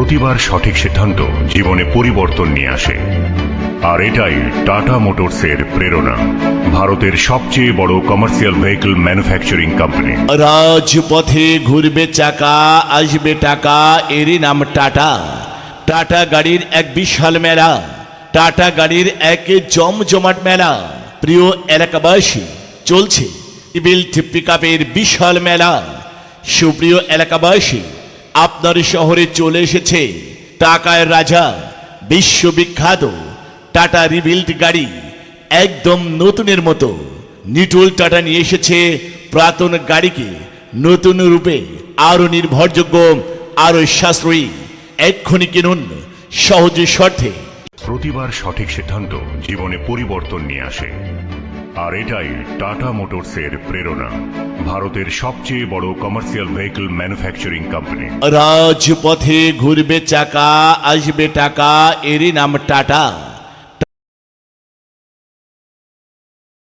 প্রতিবার সঠিক সিদ্ধান্ত জীবনে পরিবর্তন নিয়ে আসে। আর এটাই টাটা মোটরসের প্রেরণা, ভারতের সবচেয়ে বড় কমার্শিয়াল ভেহিকল ম্যানুফ্যাকচারিং কোম্পানি রাজপথে ঘুরবে চাকা, আসবে টাকা, এরই নাম টাটা। টাটা গাড়ির এক বিশাল মেলা, টাটা গাড়ির এক জমজমাট মেলা। প্রিয় এলাকাবাসী, চলছে বিল্ট পিকআপের বিশাল মেলা। সুপ্রিয় এলাকাবাসী আপনার শহরে চলে এসেছে টাকায় রাজা, বিশ্ববিখ্যাত টাটা রিবিল্ড গাড়ি, একদম নতুনের মতো। নিটুল টাটা নিয়ে এসেছে পুরাতন গাড়িকে। নতুন রূপে আরও নির্ভরযোগ্য আরও সাশ্রয়ী। এক্ষুনি কিনুন সহজ শর্তে। প্রতিবার সঠিক সিদ্ধান্ত জীবনে পরিবর্তন নিয়ে আসে। আর এটাই টাটা মোটরসের প্রেরণা, ভারতের সবচেয়ে বড় কমার্শিয়াল ভেহিকল ম্যানুফ্যাকচারিং কোম্পানি রাজপথে ঘুরবে চাকা, আসবে টাকা, এরই নাম টাটা।